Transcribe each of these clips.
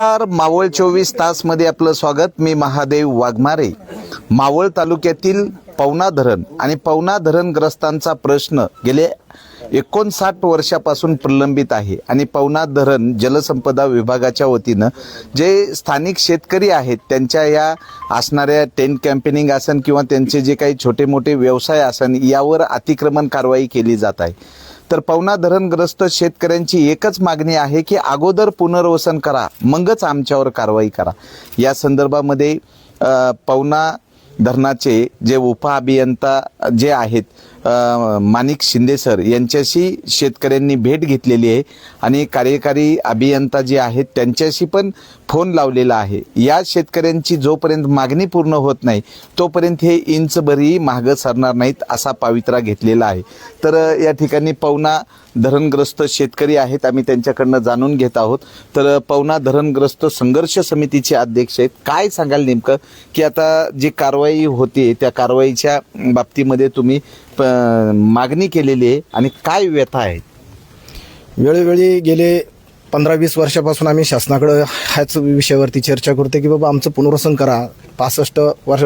नमस्कार मावळ चोवीस तासमध्ये आपलं स्वागत. मी महादेव वाघमारे. मावळ तालुक्यातील पवना धरण आणि पवना धरणग्रस्तांचा प्रश्न गेले एकोणसाठ वर्षापासून प्रलंबित आहे आणि पवना धरण जलसंपदा विभागाच्या वतीनं जे स्थानिक शेतकरी आहेत त्यांच्या या असणाऱ्या टेंट कॅम्पेनिंग आसन किंवा त्यांचे जे काही छोटे मोठे व्यवसाय आसन यावर अतिक्रमण कारवाई केली जात आहे. तर पवना धरणग्रस्त शेतकऱ्यांची एकच मागणी आहे की अगोदर पुनर्वसन करा मगच आमच्यावर कारवाई करा. या संदर्भामध्ये पवना धरणाचे जे उपअभियंता जे आहेत माणिक शिंदे सर यांच्याशी शेतकऱ्यांनी भेट घेतलेली आहे आणि कार्यकारी अभियंता जे आहेत त्यांच्याशी पण फोन लावलेला आहे. या शेतकऱ्यांची जोपर्यंत मागणी पूर्ण होत नाही तोपर्यंत हे इंचभरही मागं सरणार नाहीत असा पावित्रा घेतलेला आहे. तर या ठिकाणी पवना धरणग्रस्त शेतकरी आहेत आम्ही त्यांच्याकडनं जाणून घेत आहोत. तर पवना धरणग्रस्त संघर्ष समितीचे अध्यक्ष आहेत. काय सांगाल नेमकं? की आता जी कारवाई होते त्या कारवाईच्या बाबतीमध्ये तुम्ही प- मागणी केलेली आहे आणि काय व्यथा आहेत? वेळोवेळी गेले पंधरा वीस वर्षापासून आम्ही शासनाकडं ह्याच विषयावरती चर्चा करतो की बाबा आमचं पुनर्वसन करा. पासष्ट वर्ष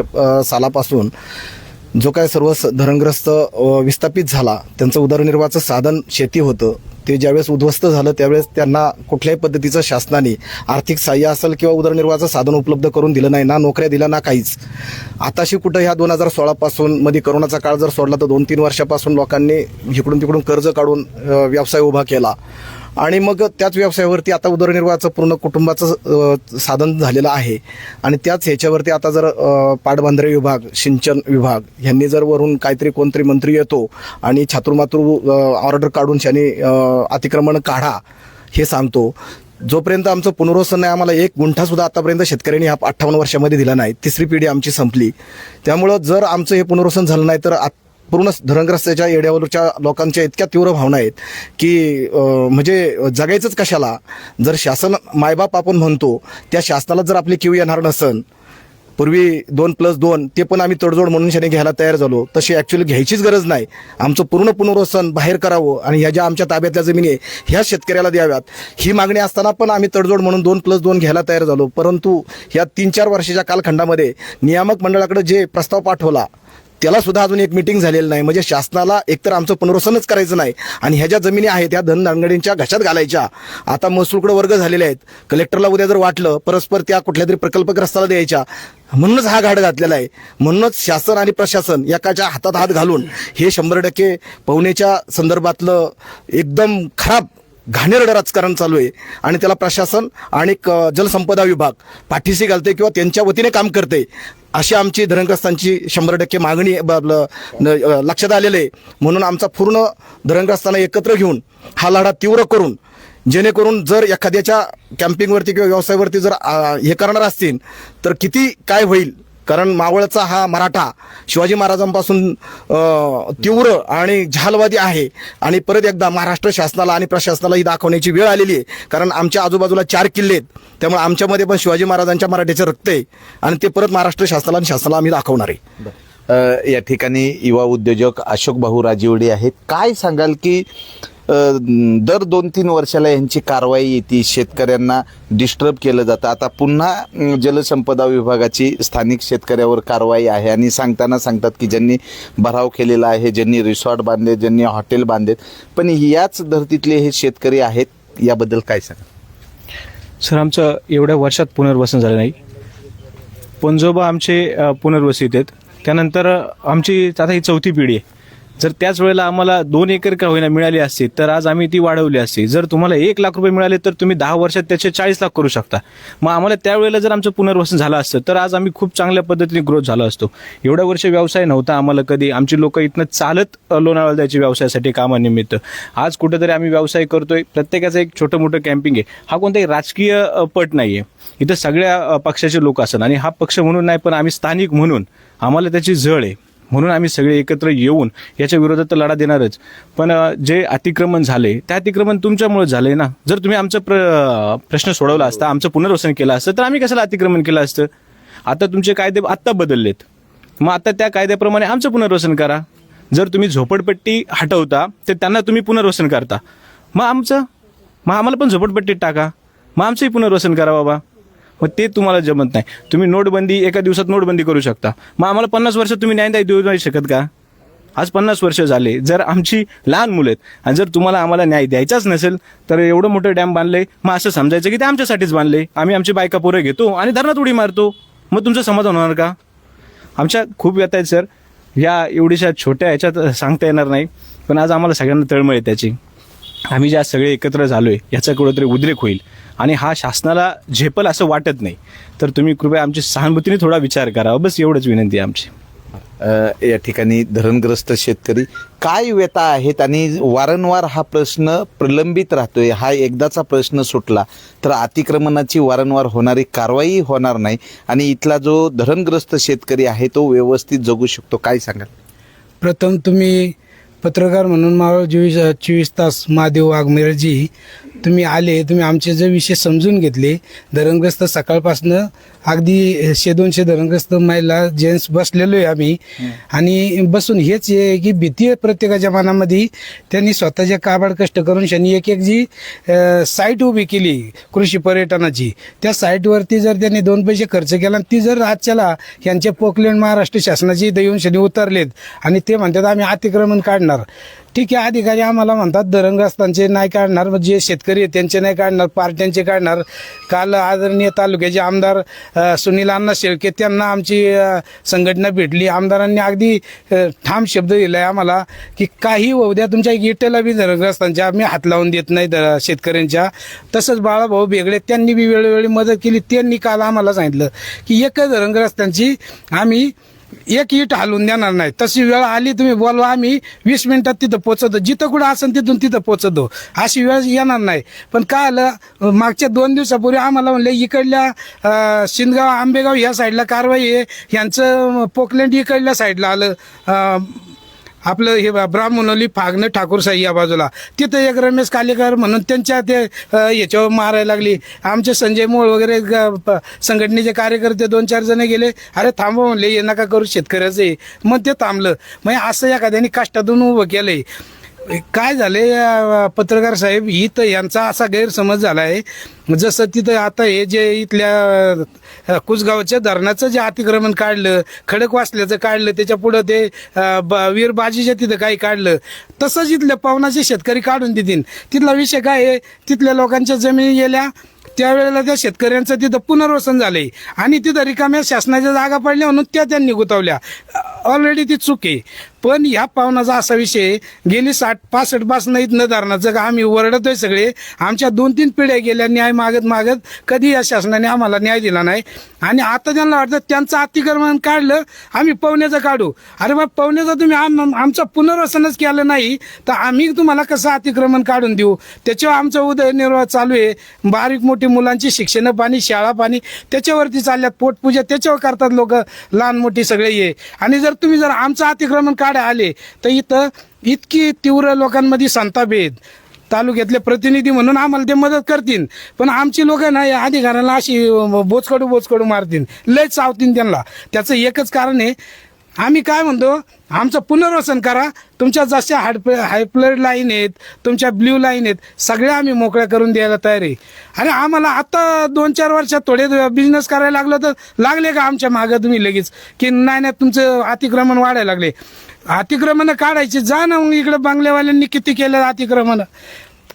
सालापासून जो काय सर्व स- धरणग्रस्त विस्थापित झाला त्यांचं उदरनिर्वाहाचं साधन शेती होतं. ते ज्यावेळेस उद्ध्वस्त झालं त्यावेळेस त्यांना कुठल्याही पद्धतीचं शासनाने आर्थिक सहाय्य असेल किंवा उदरनिर्वाहाचं साधन उपलब्ध करून दिलं नाही ना नोकऱ्या दिल्या ना काहीच. आताशी कुठं ह्या दोन हजार सोळापासून मध्ये करोनाचा काळ जर सोडला तर दोन तीन वर्षापासून लोकांनी इकडून तिकडून कर्ज काढून व्यवसाय उभा केला. आणि मग त्याच व्यवसायावरती आता उदरनिर्वाहाचं पूर्ण कुटुंबाचं साधन झालेलं आहे. आणि त्याच ह्याच्यावरती आता जर अ, पाटबंधारे विभाग सिंचन विभाग यांनी जर वरून काहीतरी कोणतरी मंत्री येतो आणि छातुरमातृ ऑर्डर काढून त्यांनी अतिक्रमण काढा हे सांगतो. जोपर्यंत आमचं पुनर्वसन नाही आम्हाला एक गुंठा सुद्धा आतापर्यंत शेतकऱ्यांनी हा अठ्ठावन्न वर्षामध्ये दिला नाही. तिसरी पिढी आमची संपली. त्यामुळं जर आमचं हे पुनर्वसन झालं नाही तर आत- पूर्ण धरणग्रस्ताच्या येड्यावरच्या लोकांच्या इतक्या तीव्र भावना आहेत की म्हणजे जगायचंच कशाला? जर शासन मायबाप आपण म्हणतो त्या शासनाला जर आपली किव येणार नसन पूर्वी दोन प्लस दोन ते पण आम्ही तडजोड म्हणून शाने घ्यायला तयार झालो तशी ॲक्च्युली घ्यायचीच गरज नाही. आमचं पूर्ण पुनर्वसन बाहेर करावं आणि ह्या ज्या आमच्या ताब्यातल्या जमिनी आहे ह्या शेतकऱ्याला द्याव्यात. ही मागणी असताना पण आम्ही तडजोड म्हणून दोन प्लस दोन घ्यायला तयार झालो. परंतु ह्या तीन चार वर्षाच्या कालखंडामध्ये नियामक मंडळाकडे जे प्रस्ताव पाठवला त्याला सुद्धा अजून एक मिटिंग झालेलं नाही. म्हणजे शासनाला एकतर आमचं पुनर्वसनच करायचं नाही. आणि ह्या ज्या जमिनी आहेत त्या धनदानगडींच्या घशात घालायच्या आता महसूलकडे वर्ग झालेले आहेत. कलेक्टरला उद्या जर वाटलं परस्पर त्या कुठल्या तरी प्रकल्पग्रस्ताला द्यायच्या. म्हणूनच हा घाट घातलेला आहे. म्हणूनच शासन आणि प्रशासन एकाच्या हातात हात घालून हे शंभर टक्के पवनेच्या संदर्भातलं एकदम खराब घाणेरडं राजकारण चालू आहे. आणि त्याला प्रशासन आणि क- जलसंपदा विभाग पाठीशी घालते किंवा त्यांच्या वतीने काम करते. अशी आमची धरणग्रस्तांची शंभर टक्के मागणी न- लक्षात आलेली आहे. म्हणून आमचा पूर्ण धरणग्रस्तांना एकत्र घेऊन हा लढा तीव्र करून जेणेकरून जर एखाद्याच्या कॅम्पिंगवरती किंवा व्यवसायावरती जर हे करणार असतील तर किती काय होईल कारण मावळचा हा मराठा शिवाजी महाराजांपासून तीव्र आणि झालवादी आहे. आणि परत एकदा महाराष्ट्र शासनाला आणि प्रशासनाला ही दाखवण्याची वेळ आलेली आहे. कारण आमच्या आजूबाजूला चार किल्ले आहेत. त्यामुळे आमच्यामध्ये पण शिवाजी महाराजांच्या मराठीचं रक्त आहे. आणि ते परत महाराष्ट्र शासनाला आणि शासनाला आम्ही दाखवणार आहे. या ठिकाणी युवा उद्योजक अशोक भाऊ राजीवडे आहेत. काय सांगाल की दर दोन तीन वर्षाला यांची कारवाई येते. शेतकऱ्यांना डिस्टर्ब केलं जातं. आता पुन्हा जलसंपदा विभागाची स्थानिक शेतकऱ्यावर कारवाई आहे. आणि सांगताना सांगतात की ज्यांनी भराव केलेला आहे ज्यांनी रिसॉर्ट बांधले ज्यांनी हॉटेल बांधले पण याच धर्तीतले हे शेतकरी आहेत याबद्दल काय सांगा? सर आमचं एवढ्या वर्षात पुनर्वसन झालं नाही. पणजोबा आमचे पुनर्वसित आहेत. त्यानंतर आमची आता ही चौथी पिढी आहे. जर त्याच वेळेला आम्हाला दोन एकर का होईना मिळाली असती तर आज आम्ही ती वाढवली असती. जर तुम्हाला एक लाख रुपये मिळाले तर तुम्ही दहा वर्षात त्याचे चाळीस लाख करू शकता. मग आम्हाला त्यावेळेला जर आमचं पुनर्वसन झालं असतं तर आज आम्ही खूप चांगल्या पद्धतीने ग्रोथ झालो असतो. एवढ्या वर्ष व्यवसाय नव्हता आम्हाला कधी. आमची लोक इथनं चालत लोणावळ लोणावळा जायची व्यवसायासाठी कामानिमित्त. आज कुठेतरी आम्ही व्यवसाय करतोय. प्रत्येकाचं एक छोटं मोठं कॅम्पिंग आहे. हा कोणताही राजकीय पट नाही आहे इथं सगळ्या पक्षाचे लोक असतात. आणि हा पक्ष म्हणून नाही पण आम्ही स्थानिक म्हणून आम्हाला त्याची जळ आहे. म्हणून आम्ही सगळे एकत्र येऊन याच्या विरोधात तर लढा देणारच. पण जे अतिक्रमण झाले ते अतिक्रमण तुमच्यामुळे झाले ना? जर तुम्ही आमचा प्र प्रश्न सोडवला असता आमचं पुनर्वसन केलं असतं तर आम्ही कशाला अतिक्रमण केलं असतं? आता तुमचे कायदे आत्ता बदललेत. मग आता त्या कायद्याप्रमाणे आमचं पुनर्वसन करा. जर तुम्ही झोपडपट्टी हटवता तर त्यांना तुम्ही पुनर्वसन करता. मग आमचं? मग आम्हाला पण झोपडपट्टीत टाका. मग आमचंही पुनर्वसन करा बाबा. मग ते तुम्हाला जमत नाही. तुम्ही नोटबंदी एका दिवसात नोटबंदी करू शकता. मग आम्हाला पन्नास वर्ष तुम्ही न्याय देऊ नाही शकत का? आज पन्नास वर्ष झाले. जर आमची लहान मुलं आहेत आणि जर तुम्हाला आम्हाला न्याय द्यायचाच नसेल तर एवढं मोठं डॅम बांधले मग असं समजायचं की ते आमच्यासाठीच बांधले आम्ही आमची बायका पोरं घेतो आणि धरणात उडी मारतो. मग तुमचं समाधान होणार का? आमच्या खूप व्यथा आहेत सर. या एवढीशा छोट्या ह्याच्यात सांगता येणार नाही पण आज आम्हाला सगळ्यांना तळमळ आहे त्याची. आम्ही जे आज सगळे एकत्र झालोय याचा कुठेतरी उद्रेक होईल. आणि हा शासनाला झेपल असं वाटत नाही. तर तुम्ही कृपया आमची सहानुभूतीने थोडा विचार करा. बस एवढंच विनंती आहे आमची. या ठिकाणी धरणग्रस्त शेतकरी काय व्यथा आहेत आणि वारंवार हा प्रश्न प्रलंबित राहतोय हा एकदाचा प्रश्न सुटला तर अतिक्रमणाची वारंवार होणारी कारवाई होणार नाही आणि इथला जो धरणग्रस्त शेतकरी आहे तो व्यवस्थित जगू शकतो काय सांगाल? प्रथम तुम्ही पत्रकार म्हणून मला चोवीस चोवीस तास महादेव वाघमेरजी तुम्ही आले तुम्ही आमचे जे विषय समजून घेतले धरणग्रस्त सकाळपासनं अगदी शे दोनशे धरणग्रस्त महिला जेंट्स बसलेलो आहे आम्ही आणि बसून हेच आहे की भीती आहे प्रत्येकाच्या मनामध्ये. त्यांनी स्वतःच्या काबाड कष्ट करून शनी एक एक जी साईट उभी केली कृषी पर्यटनाची. त्या साईटवरती जर त्यांनी दोन पैसे खर्च केला आणि ती जर आजच्याला यांचे पोकलेंड महाराष्ट्र शासनाची इथं येऊन शनी उतरलेत आणि ते म्हणतात आम्ही अतिक्रमण काढणार. ठीक आहे अधिकारी आम्हाला म्हणतात धरणग्रस्तांचे नाही काढणार जे शेतकरी आहेत त्यांचे नाही काढणार पार्ट्यांचे काढणार. काल आदरणीय तालुक्याचे आमदार सुनील अण्णा शेळके त्यांना आमची संघटना भेटली. आमदारांनी अगदी ठाम शब्द दिलाय आम्हाला की काही होऊ द्या तुमच्या इटेला बी धरणग्रस्तांच्या आम्ही हात लावून देत नाही द- शेतकऱ्यांच्या. तसंच बाळाभाऊ बेगडे त्यांनी बी वेळोवेळी मदत केली त्यांनी काल आम्हाला सांगितलं की एकच धरणग्रस्तांची आम्ही एक इट हालून देणार नाही. तशी वेळ आली तुम्ही बोलवा आम्ही वीस मिनिटात तिथं पोचवतो. जिथं कुठं असेल तिथून तिथं पोचवतो. अशी वेळ येणार नाही. पण काय आलं मागच्या दोन दिवसापूर्वी आम्हाला म्हणले इकडल्या शिंदगाव आंबेगाव ह्या साईडला कारवाई आहे. यांचं पोकलँड इकडल्या साईडला आलं. आपलं हे बा- ब्राह्मणोली फागणं ठाकूरसाई या बाजूला. तिथं एक रमेश कालेकर म्हणून त्यांच्या ते याच्यावर मारायला लागली. आमचे संजय मोळ वगैरे ग- प- संघटनेचे कार्यकर्ते दोन चार जण गेले. अरे थांबव म्हणले हे नका करू शेतकऱ्याचं. हे. मग ते थांबलं. मग असं एखाद्याने कष्टातून उभं केलंय. काय झाले पत्रकार साहेब? इथं यांचा असा गैरसमज झाला आहे जसं तिथं आता हे जे इथल्या कुसगावच्या धरणाचं जे अतिक्रमण काढलं खडकवासल्याचं काढलं त्याच्या पुढं ते ब- वीरबाजीच्या तिथं काही काढलं. तसंच इथल्या पवनाचे शेतकरी काढून देतील तिथला विषय काय आहे? तिथल्या लोकांच्या जमिनी गेल्या त्यावेळेला त्या शेतकऱ्यांचं तिथं पुनर्वसन झालंय. आणि तिथं रिकाम्या शासनाच्या जागा पडल्या म्हणून त्या त्यांनी गुतावल्या. ऑलरेडी ती चूक आहे. पण ह्या पावनाचा असा विषय गेली साठ पासष्ट पास नाहीत न धरणाचं का आम्ही ओरडतोय सगळे. आमच्या दोन तीन पिढ्या गेल्या न्याय मागत मागत कधी या शासनाने आम्हाला न्याय दिला नाही. आणि आता त्यांना वाटतं त्यांचं अतिक्रमण काढलं आम्ही पवण्याचं काढू. अरे बा पवण्याचं तुम्ही आम- आमचं पुनर्वसनच केलं नाही तर आम्ही तुम्हाला कसं अतिक्रमण काढून देऊ? त्याच्यावर आमचं उदयनिर्वाह चालू आहे. बारीक मोठी मुलांची शिक्षण पाणी शाळा पाणी त्याच्यावरती चालल्यात पोटपूजा त्याच्यावर करतात लोक. लहान मोठी सगळे ये आणि जर तुम्ही जर आमचं अतिक्रमण काढ आले तर इथं इतकी तीव्र लोकांमध्ये संताप आहेत तालुक्यातले प्रतिनिधी म्हणून आम्हाला ते मदत करतील. पण आमची लोक ना या अधिकाऱ्याला अशी बोचकडू बोचकडू मारतील. लय चावतील त्यांना. त्याचं एकच कारण आहे आम्ही काय म्हणतो आमचं पुनर्वसन करा. तुमच्या जशा हाड हायप्लड लाईन आहेत तुमच्या ब्ल्यू लाईन आहेत सगळ्या आम्ही मोकळ्या करून द्यायला तयार आहे. आणि आम्हाला आता दोन चार वर्षात थोडे बिझनेस करायला लागलं तर लागले का आमच्या मागं? तुम्ही लगेच. की नाही नाही तुमचं अतिक्रमण वाढायला लागले. अतिक्रमण काढायचे जा ना मग इकडे बांगल्यावाल्यांनी किती केलं अतिक्रमण.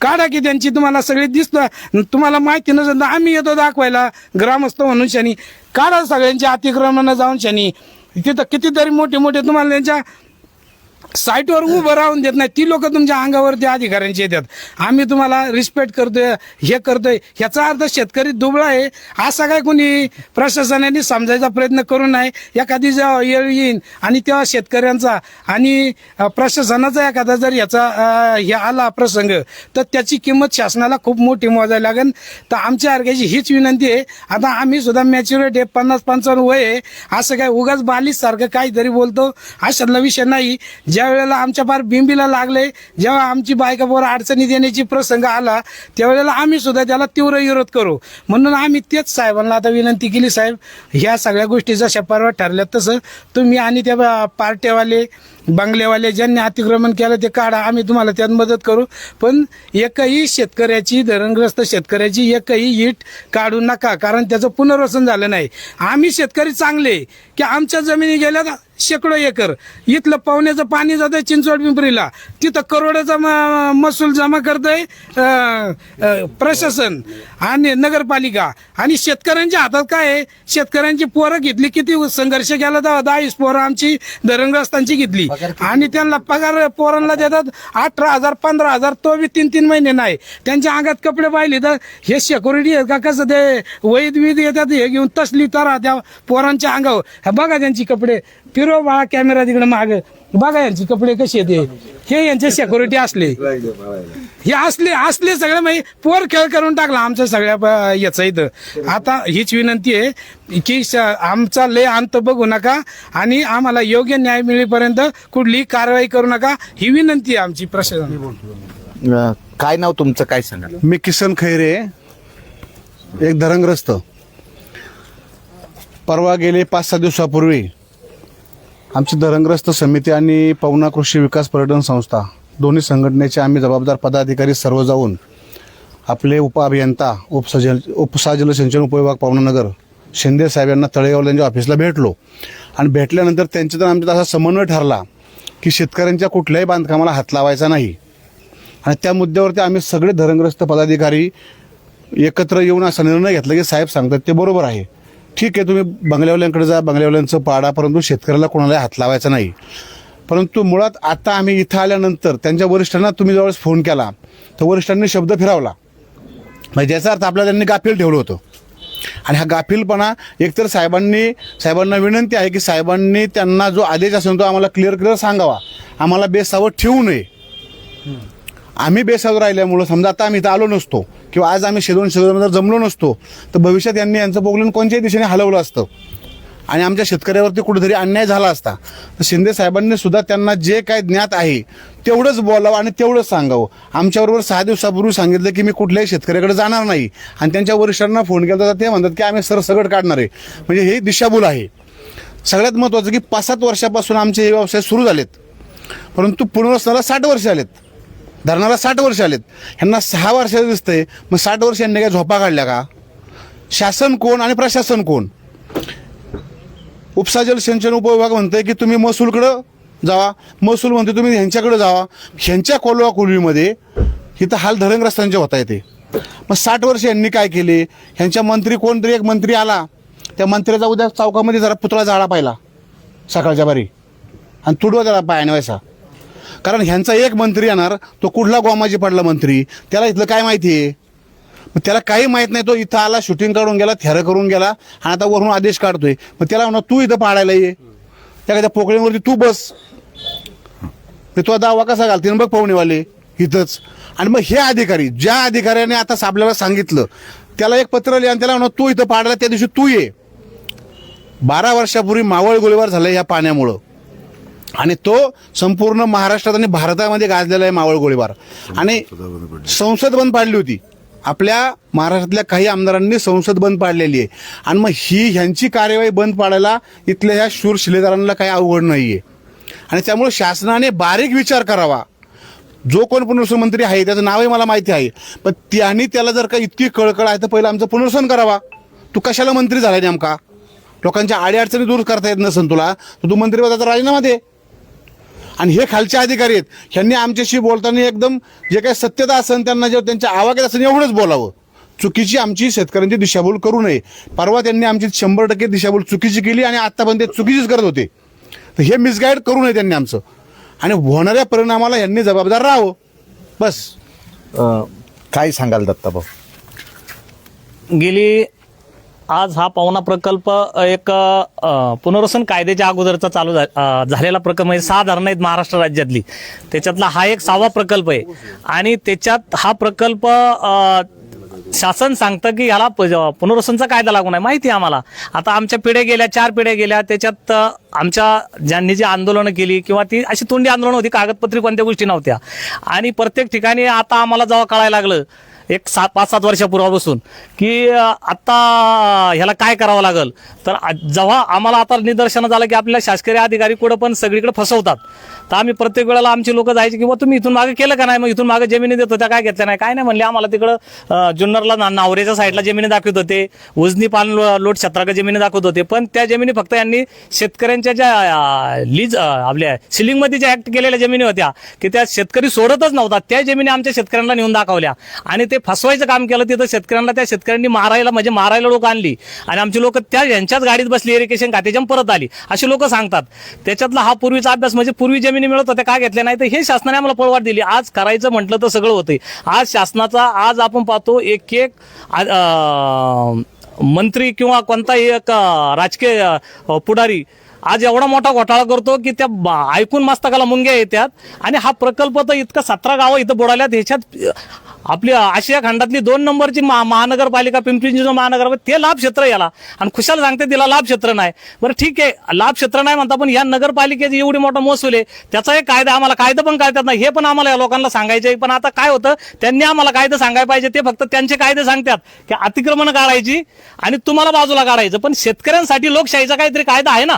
काढा की त्यांची तुम्हाला सगळे दिसतं. तुम्हाला माहिती नसेल तर आम्ही येतो दाखवायला ग्रामस्थ म्हणून शनी. काढा सगळ्यांची अतिक्रमण जाऊन शनी. तिथं कितीतरी मोठे मोठे तुम्हाला त्यांच्या साईटवर उभं राहून देत नाही. ती लोक तुमच्या अंगावरती अधिकाऱ्यांची येतात. आम्ही तुम्हाला रिस्पेक्ट करतोय हे करतोय. ह्याचा अर्थ शेतकरी दुबळा आहे. असा काय कोणी प्रशासनाने समजायचा प्रयत्न करू नये. एखादी जेव्हा येळ येईन आणि तेव्हा शेतकऱ्यांचा आणि प्रशासनाचा एखादा जर याचा हे आला प्रसंग तर त्याची किंमत शासनाला खूप मोठी मोजायला लागेल. तर आमच्या अर्घ्याची हीच विनंती आहे. आता आम्ही सुद्धा मॅच्युरिटी आहे पन्नास पंचावन्न वय आहे. असं काय उगाच बालीस सारखं काहीतरी बोलतो. अशातला विषय नाही. ज्या त्यावेळेला आमच्या फार बिंबीला लागले जेव्हा आमची बायका अडचणीत अडचणी देण्याची प्रसंग आला त्यावेळेला आम्ही सुद्धा त्याला तीव्र विरोध करू. म्हणून आम्ही तेच साहेबांना आता विनंती केली साहेब ह्या सगळ्या गोष्टी जशा परवा ठरल्या तसं तुम्ही आणि त्या पार्ट्यावाले बंगलेवाले ज्यांनी अतिक्रमण केलं ते काढा आम्ही तुम्हाला त्यात मदत करू. पण एकही शेतकऱ्याची धरणग्रस्त शेतकऱ्याची एकही ईट काढू नका कारण त्याचं पुनर्वसन झालं नाही. आम्ही शेतकरी चांगले की आमच्या जमिनी गेल्या शेकडो एकर. इथलं पाण्याचं पाणी जातं चिंचवड पिंपरीला. तिथं करोडाचा महसूल जमा करतंय अं, अं, प्रशासन आणि नगरपालिका. आणि शेतकऱ्यांच्या हातात काय आहे? शेतकऱ्यांची पोरं घेतली किती संघर्ष केला तर दहावीस पोरं आमची धरणग्रस्तांची घेतली. आणि त्यांना पगार पोरांना देतात अठरा हजार पंधरा हजार तो बी तीन तीन महिने नाही. त्यांच्या अंगात कपडे पाहिले तर हे सिक्युरिटी आहेत का? कसं ते वैद विध येतात हे घेऊन तसली तरा त्या पोरांच्या अंगावर. हे बघा त्यांची कपडे. फिरव बाळा कॅमेरा तिकडे माग. बघा यांचे कपडे कसे येते हे. यांचे सिक्युरिटी असले. हे असले असले सगळे म्हणजे पोर खेळ करून टाकला आमच्या सगळ्या याचा इथं. आता हीच विनंती आहे की श- आमचा लय अंत बघू नका आणि आम्हाला योग्य न्याय मिळेपर्यंत कुठलीही कारवाई करू नका. ही विनंती आहे आमची प्रशासन. काय नाव तुमचं? काय सांगाल? मी किसन खैरे. एक धरणग्रस्त परवा गेले पाच सहा दिवसापूर्वी आमची धरणग्रस्त समिती आणि पवना कृषी विकास पर्यटन संस्था दोन्ही संघटनेचे आम्ही जबाबदार पदाधिकारी सर्व जाऊन आपले उपअभियंता उपसा उपसा जलसिंचन उपविभाग पवनानगर शिंदे साहेब यांना तळेगाव यांच्या ऑफिसला भेटलो. आणि भेटल्यानंतर त्यांच्या तर आमच्यात असा समन्वय ठरला की शेतकऱ्यांच्या कुठल्याही बांधकामाला हात लावायचा नाही. आणि त्या मुद्द्यावरती आम्ही सगळे धरणग्रस्त पदाधिकारी एकत्र येऊन असा निर्णय घेतला की साहेब सांगतात ते बरोबर आहे. ठीक आहे तुम्ही बंगल्यावाल्यांकडे जा बंगल्यावाल्यांचं पाडा परंतु शेतकऱ्याला कोणाला हात लावायचा नाही. परंतु मुळात आता आम्ही इथं आल्यानंतर त्यांच्या वरिष्ठांना तुम्ही जवळच फोन केला तर वरिष्ठांनी शब्द फिरावला. म्हणजे ज्याचा अर्थ आपल्याला त्यांनी गाफील ठेवलं होतं. आणि हा गाफीलपणा एकतर साहेबांनी साहेबांना विनंती आहे की साहेबांनी त्यांना जो आदेश असेल तो आम्हाला क्लिअर क्लिअर सांगावा. आम्हाला बेसावं ठेवू नये. आम्ही बेसावर राहिल्यामुळं समजा आता आम्ही इथं आलो नसतो. किंवा आज आम्ही शेदोन शेदोन जर जमलो नसतो तर भविष्यात यांनी यांचं पोगलन कोणत्याही दिशेने हलवलं असतं. आणि आमच्या शेतकऱ्यावरती कुठेतरी अन्याय झाला असता. तर शिंदे साहेबांनी सुद्धा त्यांना जे काय ज्ञात आहे तेवढंच बोलावं आणि तेवढंच सांगावं. आमच्याबरोबर सहा दिवसापूर्वी सांगितलं की मी कुठल्याही शेतकऱ्याकडे जाणार नाही. आणि त्यांच्या वरिष्ठांना फोन केला तर ते म्हणतात की आम्ही सरसगट काढणार आहे. म्हणजे हे दिशाभूल आहे. सगळ्यात महत्त्वाचं की पाच सात वर्षापासून आमचे हे व्यवसाय सुरू झालेत. परंतु पुनर्वसनाला साठ वर्ष आलेत. धरणाला साठ वर्ष आलेत. ह्यांना सहा वर्षाचं दिसतंय. मग साठ वर्ष यांनी काय झोपा काढल्या का? शासन कोण आणि प्रशासन कोण? उपसा जलसिंचन उपविभाग म्हणतंय की तुम्ही महसूलकडं जावा. महसूल म्हणते तुम्ही ह्यांच्याकडे जावा. ह्यांच्या कोलवा कोलवीमध्ये इथं हाल धरणग्रस्तांचे होता येते मग साठ वर्ष यांनी काय केले? ह्यांच्या मंत्री कोणतरी एक मंत्री आला. त्या मंत्र्याचा उद्या चौकामध्ये जरा पुतळा जाळा पाहिला. सकाळच्या बारी. आणि तुडवा जरा पाय आणवायचा कारण ह्यांचा एक मंत्री येणार तो कुठला गोमाजी पडला मंत्री? त्याला इथलं काय माहिती आहे? मग त्याला काही माहीत नाही तो इथं आला शूटिंग काढून गेला थेरं करून गेला आणि आता वरून आदेश काढतोय. मग त्याला म्हणा तू इथं पाडायला ये. त्या त्या पोकळीवरती तू बस. तो दावा कसा घालतील? बघ पाहुणेवाले इथंच. आणि मग हे अधिकारी ज्या अधिकाऱ्याने आता आपल्याला सांगितलं त्याला एक पत्र लिहा आणि त्याला म्हणा तू इथं पाडायला त्या दिवशी तू ये. बारा वर्षापूर्वी मावळ गोळीबार झाला या पाण्यामुळं. आणि तो संपूर्ण महाराष्ट्रात आणि भारतामध्ये गाजलेला आहे मावळ गोळीबार. आणि संसद बंद पाडली होती. आपल्या महाराष्ट्रातल्या काही आमदारांनी संसद बंद पाडलेली आहे. आणि मग ही ह्यांची कार्यवाही बंद पाडायला इथल्या ह्या शूर शिलेदारांना काही अवघड नाही आहे आणि त्यामुळे शासनाने बारीक विचार करावा. जो कोण पुनर्वसन मंत्री आहे त्याचं नावही मला माहिती आहे. पण त्यांनी त्याला जर का इतकी कळकळ आहे तर पहिलं आमचं पुनर्वसन करावा. तू कशाला मंत्री झाला नेमका? लोकांच्या अडीअडचणी दूर करता येत नसेल तुला तर तू मंत्रिपदाचा राजीनामा दे. आणि हे खालचे अधिकारी आहेत. ह्यांनी आमच्याशी बोलताना एकदम जे काही सत्यता असेल त्यांना जे त्यांच्या आवाक्यात असेल एवढंच बोलावं. चुकीची आमची शेतकऱ्यांची दिशाभूल करू नये. परवा त्यांनी आमची शंभर टक्के दिशाभूल चुकीची केली आणि आत्तापर्यंत ते चुकीचीच करत होते. तर हे मिसगाईड करू नये त्यांनी आमचं. आणि होणाऱ्या परिणामाला यांनी जबाबदार राहावं. बस. काय सांगाल दत्ताभाऊ? गेली आज हा पावना प्रकल्प एक पुनर्वसन कायद्याच्या अगोदरचा चालू झा- झालेला प्रकल्प म्हणजे सहा धरणं आहेत महाराष्ट्र राज्यातली. त्याच्यातला हा एक सहावा प्रकल्प आहे. आणि त्याच्यात हा प्रकल्प शासन सांगतं की याला प- पुनर्वसनचा कायदा लागू आहे माहिती आहे आम्हाला. आता आमच्या पिढ्या गेल्या चार पिढ्या गेल्या त्याच्यात आमच्या ज्यांनी जी आंदोलनं केली किंवा ती अशी तोंडी आंदोलन होती कागदपत्री कोणत्या गोष्टी नव्हत्या. आणि प्रत्येक ठिकाणी आता आम्हाला जेव्हा कळायला लागलं एक सात पाच सात वर्षापूर्वापासून की आत्ता ह्याला काय करावं लागेल? तर जेव्हा आम्हाला आता निदर्शनं झालं की आपल्या शासकीय अधिकारी कुठं पण सगळीकडे फसवतात तर आम्ही प्रत्येक वेळेला आमची लोक जायचे की तुम्ही इथून मागे केलं का नाही? मग इथून मागे जमिनी देत होत्या काय घेतल्या नाही? काय नाही म्हणले आम्हाला तिकडं जुन्नरला नावरेच्या साईडला जमिनी दाखवत होते उजनी पान लोट क्षेत्राकडे जमिनी दाखवत होते पण त्या जमिनी फक्त यांनी शेतकऱ्यांच्या ज्या लीज आपल्या सिलिंगमध्ये ज्या ऍक्ट केलेल्या जमिनी होत्या की त्या शेतकरी सोडतच नव्हता त्या जमिनी आमच्या शेतकऱ्यांना नेऊन दाखवल्या आणि ते ते फसवायचं काम केलं तिथं शेतकऱ्यांना त्या शेतकऱ्यांनी मारायला म्हणजे मारायला लोक आणली. आणि आमची लोक त्या यांच्याच गाडीत बसली इरिगेशन खात्याच्या परत आली. अशी लोक सांगतात. त्याच्यातला हा पूर्वीचा अभ्यास म्हणजे पूर्वी जमिनी मिळत होत्या का घेतल्या नाही तर हे शासनाने आम्हाला पळवाट दिली. आज करायचं म्हटलं तर सगळं होतं आज शासनाचा आज आपण पाहतो एक एक मंत्री किंवा कोणताही एक राजकीय पुढारी आज एवढा मोठा घोटाळा करतो की त्या ऐकून मस्तकाला मुंग्या येतात आणि हा प्रकल्प तर इतका सतरा गावं इथं बुडाल्यात ह्याच्यात आपली आशिया खंडातली दोन नंबरची महा- महानगरपालिका पिंपरी चिंचवड महानगरपालिका ते लाभ क्षेत्र याला. आणि खुशाल सांगते तिला लाभ क्षेत्र नाही. बरं ठीक आहे. लाभ क्षेत्र नाही म्हणता पण या नगरपालिकेची एवढी मोठा महसूल आहे त्याचा एक कायदा आम्हाला कायदा पण कळतात नाही. हे पण आम्हाला या लोकांना सांगायचे पण आता काय होतं त्यांनी आम्हाला कायदा सांगायला पाहिजे. ते फक्त त्यांचे कायदे सांगतात की अतिक्रमण काढायची आणि तुम्हाला बाजूला काढायचं. पण शेतकऱ्यांसाठी लोकशाहीचा काहीतरी कायदा आहे ना?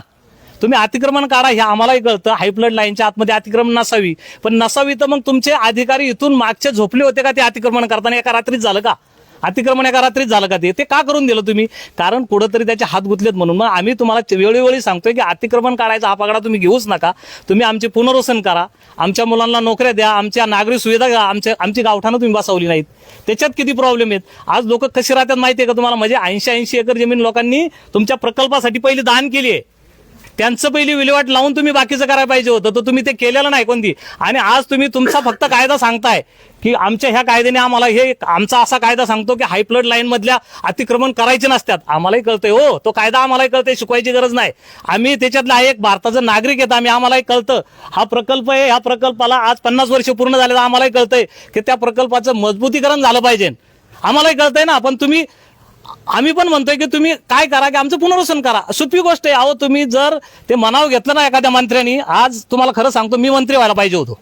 तुम्ही अतिक्रमण काढा हे आम्हालाही कळतं. हायफ्लड लाईनच्या आतमध्ये अतिक्रमण नसावी. पण नसावी तर मग तुमचे अधिकारी इथून मागचे झोपले होते का ते अतिक्रमण करताना? एका रात्रीच झालं का? अतिक्रमण एका रात्रीच झालं का ते? ते का करून दिलं तुम्ही? कारण कुठंतरी त्याचे हात गुतलेत म्हणून. मग आम्ही तुम्हाला वेळोवेळी सांगतोय की अतिक्रमण काढायचा हा पगडा तुम्ही घेऊच नका. तुम्ही आमचे पुनर्वसन करा. आमच्या मुलांना नोकऱ्या द्या. आमच्या नागरी सुविधा द्या आमच्या आमची गावठानं तुम्ही बसवली नाहीत. त्याच्यात किती प्रॉब्लेम आहेत? आज लोक कसे राहतात माहिती आहे का तुम्हाला? म्हणजे ऐंशी ऐंशी एकर जमीन लोकांनी तुमच्या प्रकल्पासाठी पहिली दान केली आहे. त्यांचं पहिली विल्हेवाट लावून तुम्ही बाकीचं करायला पाहिजे होतं. तर तुम्ही ते केलेलं नाही कोणती. आणि आज तुम्ही तुमचा फक्त कायदा सांगताय की आमच्या ह्या कायद्याने आम्हाला हे आमचा असा कायदा सांगतो की हाय फ्लड लाईन मधल्या अतिक्रमण करायचे नसतात. आम्हालाही कळतंय हो तो कायदा आम्हालाही कळतंय शिकवायची गरज नाही. आम्ही त्याच्यातला एक भारताचं नागरिक येत आम्ही आम्हालाही कळतं. हा प्रकल्प आहे ह्या प्रकल्पाला आज पन्नास वर्ष पूर्ण झाले आम्हालाही कळतंय की त्या प्रकल्पाचं मजबूतीकरण झालं पाहिजे. आम्हालाही कळतंय ना पण तुम्ही आम्ही पण म्हणतोय की तुम्ही काय करा की आमचं पुनर्वसन करा. सोपी गोष्ट आहे अहो तुम्ही जर ते मनाव घेतलं ना एखाद्या मंत्र्यांनी आज तुम्हाला खरं सांगतो मी मंत्री व्हायला पाहिजे होतो.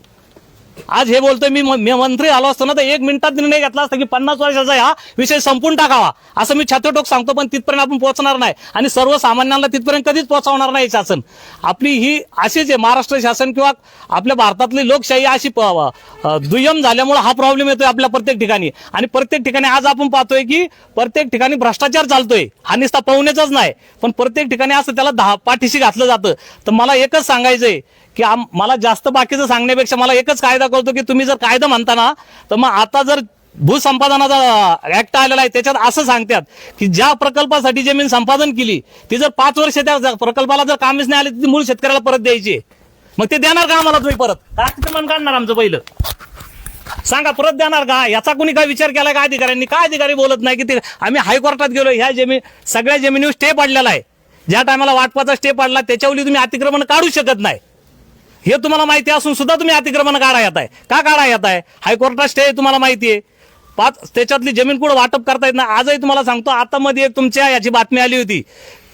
आज हे बोलतोय मी मंत्री आलो असतो ना तर एक मिनिटात निर्णय घेतला असता की पन्नास वर्षाचा हा विषय संपून टाकावा. असं मी छातोटोक सांगतो पण तिथपर्यंत आपण पोहोचणार नाही. आणि सर्वसामान्यांना तिथपर्यंत कधीच पोहोचवणार नाही शासन. आपली ही अशीच आहे महाराष्ट्र शासन किंवा आपल्या भारतातली लोकशाही अशी दुय्यम झाल्यामुळे हा प्रॉब्लेम येतोय आपल्या प्रत्येक ठिकाणी. आणि प्रत्येक ठिकाणी आज आपण पाहतोय की प्रत्येक ठिकाणी भ्रष्टाचार चालतोय. हा निस्ता पाहुण्याचाच नाही. पण प्रत्येक ठिकाणी असं त्याला दहा पाठीशी घातलं जातं. तर मला एकच सांगायचंय की आम- मला जास्त बाकीचं सांगण्यापेक्षा मला एकच कायदा कळतो की तुम्ही जर कायदा म्हणता ना तर मग आता जर भूसंपादनाचा ऍक्ट आलेला आहे त्याच्यात असं सांगतात की ज्या प्रकल्पासाठी जमीन संपादन केली ती जर पाच वर्ष त्या प्रकल्पाला जर कामच नाही आले ती मूळ शेतकऱ्याला परत द्यायची मग ते देणार का आम्हाला तुम्ही परत? काय अतिक्रमण काढणार आमचं पहिलं? सांगा परत देणार का? याचा कोणी काय विचार केला का अधिकाऱ्यांनी? काय अधिकारी बोलत नाही की ते आम्ही हायकोर्टात गेलो ह्या जमीन सगळ्या जमिनीवर स्टे पडलेला आहे. ज्या टायमाला वाटपाचा स्टे पडला त्याच्यावरली तुम्ही अतिक्रमण काढू शकत नाही. हे तुम्हाला माहिती असून सुद्धा तुम्ही अतिक्रमण काढा येत आहे का काढा येत आहे हायकोर्टात स्टे तुम्हाला माहिती आहे. पाच त्याच्यातली जमीन कुठं वाटप करता येत नाही आजही तुम्हाला सांगतो आता मध्ये एक तुमच्या याची बातमी आली होती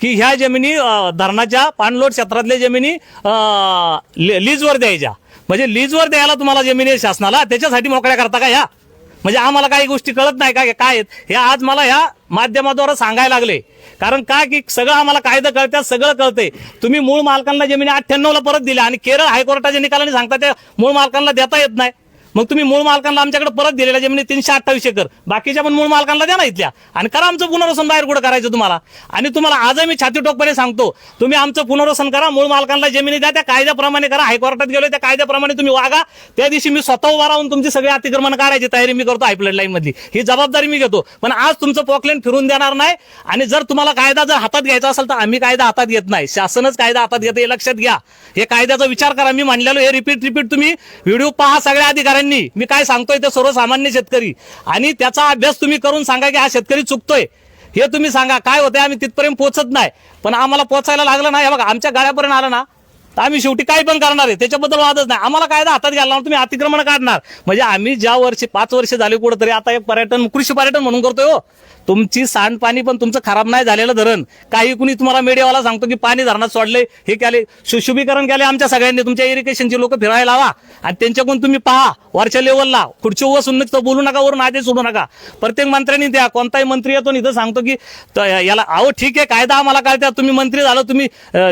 की ह्या जमिनी धरणाच्या पाणलोट क्षेत्रातल्या जमिनी लीजवर द्यायच्या. म्हणजे लीजवर द्यायला तुम्हाला जमिनी आहे शासनाला त्याच्यासाठी मोकळ्या करता का ह्या? म्हणजे आम्हाला काही गोष्टी कळत नाही का काय आहेत. हे आज मला ह्या माध्यमाद्वारे सांगायला लागले. कारण काय की सगळं आम्हाला कायदा कळतात सगळं कळतंय तुम्ही मूळ मालकांना जमिनी अठ्ठ्याण्णवला परत दिल्या आणि केरळ हायकोर्टाच्या निकालाने सांगता त्या मूळ मालकांना देता येत नाही. मग तुम्ही मूळ मालकांना आमच्याकडे परत दिलेल्या जमिनी तीनशे अठ्ठावीस एकर. बाकीच्या पण मूळ मालकांना द्या ना इथल्या. आणि करा आमचं पुनर्वसन बाहेर कुठं करायचं तुम्हाला? आणि तुम्हाला आजही मी छाती टोकपणे सांगतो तुम्ही आमचं पुनर्वसन करा मूळ मालकांना जमिनी द्या त्या कायद्याप्रमाणे करा. हायकोर्टात गेलो त्या कायद्याप्रमाणे तुम्ही वागा. त्या दिवशी मी स्वतः उभा राहून तुमची सगळी अतिक्रमण करायची तयारी मी करतो हायप्लेट लाईन मधली. ही जबाबदारी मी घेतो. पण आज तुमचं पॉकलेन फिरून देणार नाही. आणि जर तुम्हाला कायदा जर हातात घ्यायचा असेल तर आम्ही कायदा हातात घेत नाही. शासनच कायदा हातात घेते हे लक्षात घ्या. हे कायद्याचा विचार करा. मी म्हणलेलो हे रिपीट रिपीट तुम्ही. व्हिडिओ पहा सगळ्या अधिकाऱ्यांनी. मी काय सांगतोय ते सर्वसामान्य शेतकरी. आणि त्याचा अभ्यास तुम्ही करून सांगा की हा शेतकरी चुकतोय. हे तुम्ही सांगा काय होतंय? आम्ही तिथपर्यंत पोहोचत नाही. पण आम्हाला पोचायला लागलं नाही. हे बघा आमच्या गाड्यापर्यंत आलं ना तर आम्ही शेवटी काय पण करणार आहे त्याच्याबद्दल वादच नाही. आम्हाला कायदा हातात घ्यायला तुम्ही अतिक्रमण काढणार. म्हणजे आम्ही ज्या वर्षी पाच वर्ष झाले कुठंतरी आता एक पर्यटन कृषी पर्यटन म्हणून करतोय हो. तुमची सांडपाणी पण तुमचं खराब नाही झालेलं धरण. काही कुणी तुम्हाला मीडियावाला सांगतो की पाणी धरणात सोडले हे केले सुशुभीकरण केले आमच्या सगळ्यांनी तुमच्या इरिगेशनचे लोक फिरायला लावा. आणि त्यांच्याकडून तुम्ही पहा वरच्या लेवलला खुर्ची बसून नुसतं बोलू नका वरून आधी सोडू नका. प्रत्येक मंत्र्यांनी द्या कोणताही मंत्री येतो इथं सांगतो की याला अहो ठीक आहे कायदा आम्हाला कळत्या तुम्ही मंत्री झालं तुम्ही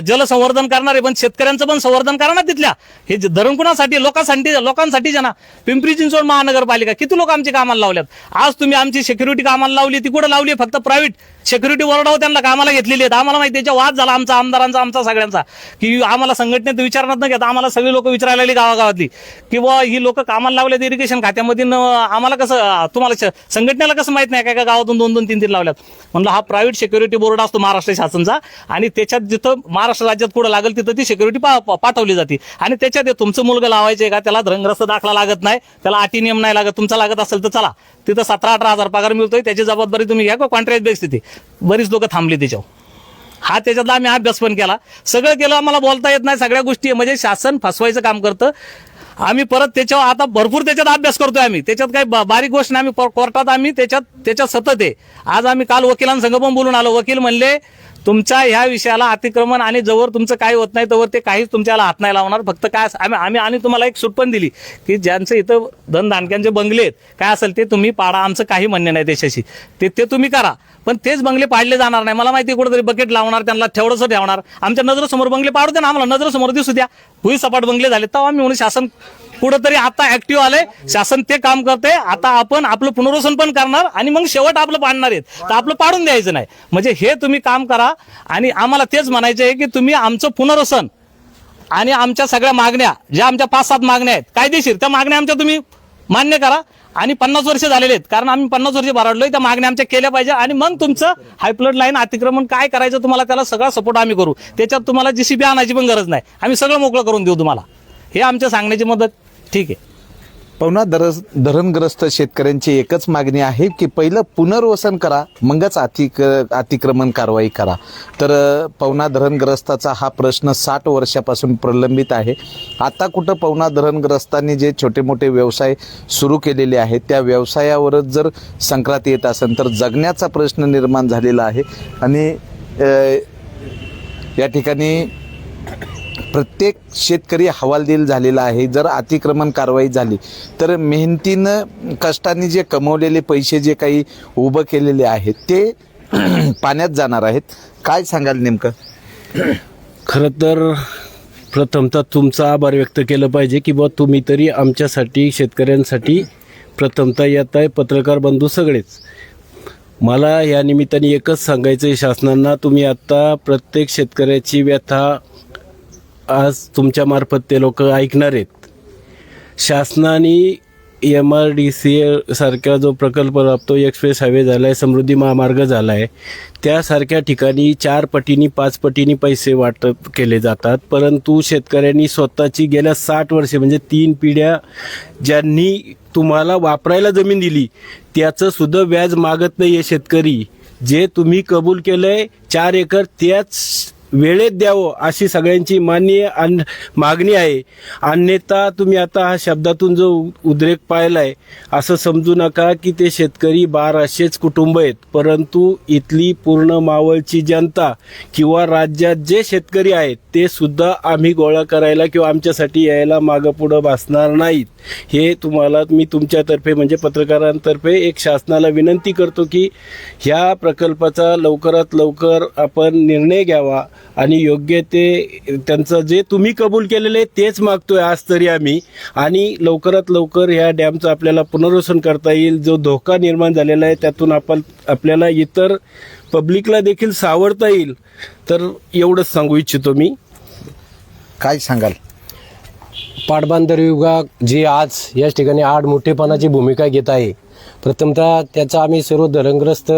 जलसंवर्धन करणारे पण शेतकऱ्यांचं पण संवर्धन करा ना तिथल्या. हे धरण कुणासाठी? लोकांसाठी लोकांसाठी ना. पिंपरी चिंचवड महानगरपालिका किती लोक आमची कामाला लावल्यात? आज तुम्ही आमची सिक्युरिटी कामाला लावली ती कुठं लावली फक्त प्रायव्हेट सिक्युरिटी वरडाव हो, त्यांना कामाला घेतलेली आहेत. आम्हाला माहिती त्याच्या वाद झाला आमचा आमदारांचा आमचा सगळ्यांचा. की आम्हाला संघटनेत विचारणार न घेता. आम्हाला सगळी लोक विचारायला लागली गावागावातली. की बुवा ही लोक कामाला लावल्यात इरिगेशन खात्यामध्ये न आम्हाला कसं तुम्हाला श- संघटनेला कसं माहीत नाही? काय का गावातून दोन दोन तीन तीन लावल्यात. म्हणलं हा प्रायव्हेट सिक्युरिटी बोर्ड असतो महाराष्ट्र शासनचा आणि त्याच्यात जिथं महाराष्ट्र राज्यात कुठं लागेल तिथं ती सिक्युरिटी पाठवली जाते. आणि त्याच्यात हे तुमचं मुलगा लावायचे का? त्याला धनग्रस्त दाखला लागत नाही. त्याला अटी नियम नाही लागत. तुमचा लागत असेल तर चला. तिथं सतरा अठरा हजार पगार मिळतोय. त्याची जबाबदारी तुम्ही घ्या का कॉन्ट्रॅक्ट बेस तिथे. बरीच लोक थांबली त्याच्यावर हा त्याच्यातला आम्ही अभ्यास पण केला. सगळं केलं आम्हाला बोलता येत नाही सगळ्या गोष्टी म्हणजे शासन फसवायचं काम करतं. आम्ही परत त्याच्यावर आता भरपूर त्याच्यात अभ्यास करतोय आम्ही. त्याच्यात काही बारीक गोष्ट नाही आम्ही कोर्टात आम्ही त्याच्यात त्याच्यात सतत आहे. आज आम्ही काल वकिलांसंग पण बोलून आलो. वकील म्हणले तुमच्या ह्या विषयाला अतिक्रमण आणि जवळ तुमचं काही होत नाही तवर ते काहीच तुमच्याला हात नाही लावणार. फक्त काय आम्ही आम्ही आणि तुम्हाला एक सूट पण दिली की ज्यांचं इथं धनधानक्यांचे बंगले आहेत काय असेल ते तुम्ही पाडा आमचं काही म्हणणे नाही त्याच्याशी. ते ते तुम्ही करा. पण तेच बंगले पाडले जाणार नाही. मला माहिती आहे कुठेतरी बकेट लावणार त्यांना ठेवडंसं ठेवणार. आमच्या नजरेसमोर बंगले पाडू द्या ना आम्हाला नजरेसमोर दिसू द्या. भुई सपाट बंगले झाले तेव्हा आम्ही म्हणून शासन कुठंतरी आता ऍक्टिव्ह आलंय. शासन ते काम करते आता आपण आपलं पुनर्वसन पण करणार आणि मग शेवट आपलं पाडणार आहेत. तर आपलं पाडून द्यायचं नाही. म्हणजे हे तुम्ही काम करा आणि आम्हाला तेच म्हणायचं आहे की तुम्ही आमचं पुनर्वसन आणि आमच्या सगळ्या मागण्या ज्या आमच्या पाच सात मागण्या आहेत कायदेशीर त्या मागण्या आमच्या तुम्ही मान्य करा. आणि पन्नास वर्ष झालेले आहेत. कारण आम्ही पन्नास वर्ष भराडलोय. त्या मागण्या आमच्या केल्या पाहिजे. आणि मग तुमचं हायप्लड लाईन अतिक्रमण काय करायचं तुम्हाला त्याला सगळा सपोर्ट आम्ही करू. त्याच्यात तुम्हाला जीसीबी आणायची पण गरज नाही. आम्ही सगळं मोकळं करून देऊ तुम्हाला. हे आमच्या सांगण्याची मदत. ठीक आहे. पवना दर धरणग्रस्त शेतकऱ्यांची एकच मागणी आहे की पहिलं पुनर्वसन करा मगच अतिक अतिक्रमण कारवाई करा. तर पवना धरणग्रस्ताचा हा प्रश्न साठ वर्षापासून प्रलंबित आहे. आता कुठं पवना धरणग्रस्तांनी जे छोटे मोठे व्यवसाय सुरू केलेले आहेत त्या व्यवसायावरच जर संक्रांत येत असेल तर जगण्याचा प्रश्न निर्माण झालेला आहे. आणि या ठिकाणी प्रत्येक शेतकरी हवालदिल झालेला आहे. जर अतिक्रमण कारवाई झाली तर मेहनतीनं कष्टाने जे कमवलेले पैसे जे काही उभं केलेले आहेत ते पाण्यात जाणार आहेत. काय सांगाल नेमकं? खरं तर प्रथमतः तुमचा आभार व्यक्त केलं पाहिजे की बा तुम्ही तरी आमच्यासाठी शेतकऱ्यांसाठी प्रथमतः येत आहे पत्रकार बंधू सगळेच. मला या निमित्ताने एकच सांगायचं आहे शासनांना तुम्ही आत्ता प्रत्येक शेतकऱ्याची व्यथा आज तुमच्यामार्फत ते लोक ऐकणार आहेत. शासनाने एम आर डी सी सारखा जो प्रकल्प राबतो एक्सप्रेस हायवे झाला आहे समृद्धी महामार्ग झाला आहे त्यासारख्या ठिकाणी चार पटीनी पाच पटीनी पैसे वाटप केले जातात. परंतु शेतकऱ्यांनी स्वतःची गेल्या साठ वर्षे म्हणजे तीन पिढ्या ज्यांनी तुम्हाला वापरायला जमीन दिली त्याचं सुद्धा व्याज मागत नाही आहे शेतकरी. जे तुम्ही कबूल केलं आहे चार एकर त्याच वेळेत द्यावं अशी सगळ्यांची मान्य मागणी आहे. अन्यथा तुम्ही आता हा शब्दातून जो उद्रेक पाहिलाय असं समजू नका की ते शेतकरी बाराशेच कुटुंब आहेत. परंतु इथली पूर्ण मावळची जनता किंवा राज्यात जे शेतकरी आहेत ते सुद्धा आम्ही गोळा करायला किंवा आमच्यासाठी यायला मागं पुढं भासणार नाहीत. हे तुम्हाला मी तुमच्यातर्फे म्हणजे पत्रकारांतर्फे एक शासनाला विनंती करतो की ह्या प्रकल्पाचा लवकरात लवकर आपण निर्णय घ्यावा. आणि योग्य ते त्यांचं जे तुम्ही कबूल केलेले तेच मागतोय आज तरी आम्ही. आणि लवकरात लवकर ह्या डॅमचं आपल्याला पुनर्वसन करता येईल. जो धोका निर्माण झालेला आहे त्यातून आपण आपल्याला इतर पब्लिकला देखील सावरता येईल. तर एवढंच सांगू इच्छितो मी. काय सांगाल? पाटबंधारे विभाग जे आज या ठिकाणी आड मोठेपणाची भूमिका घेत आहे. प्रथमतः त्याचा आम्ही सर्व धरणग्रस्त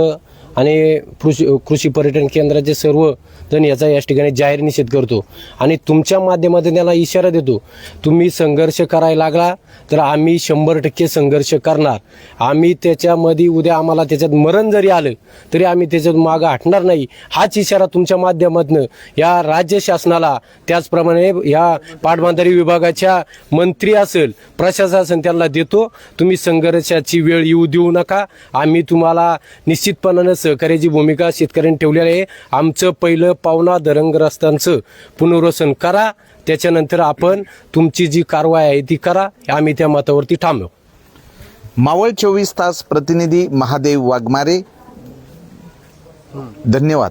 आणि कृषी कृषी पर्यटन केंद्राचे सर्व जण याचा या ठिकाणी जाहीर निषेध करतो. आणि तुमच्या माध्यमातून त्याला इशारा देतो. तुम्ही संघर्ष करायला लागला तर आम्ही शंभर टक्के संघर्ष करणार. आम्ही त्याच्यामध्ये उद्या आम्हाला त्याच्यात मरण जरी आलं तरी आम्ही त्याच्यात मागं हटणार नाही. हाच इशारा तुमच्या माध्यमातून या राज्य शासनाला त्याचप्रमाणे या पाटबांधारी विभागाच्या मंत्री असेल प्रशासन असेल त्यांना देतो. तुम्ही संघर्षाची वेळ येऊ देऊ नका. आम्ही तुम्हाला निश्चितपणानं सहकार्याची भूमिका शेतकऱ्यांनी ठेवलेली आहे. आमचं पहिलं पावना धरणग्रस्तांचं पुनर्वसन करा. त्याच्यानंतर आपण तुमची जी कारवाई आहे ती करा. आम्ही त्या मतावरती थांबव मावळ चोवीस तास प्रतिनिधी महादेव वाघमारे. धन्यवाद.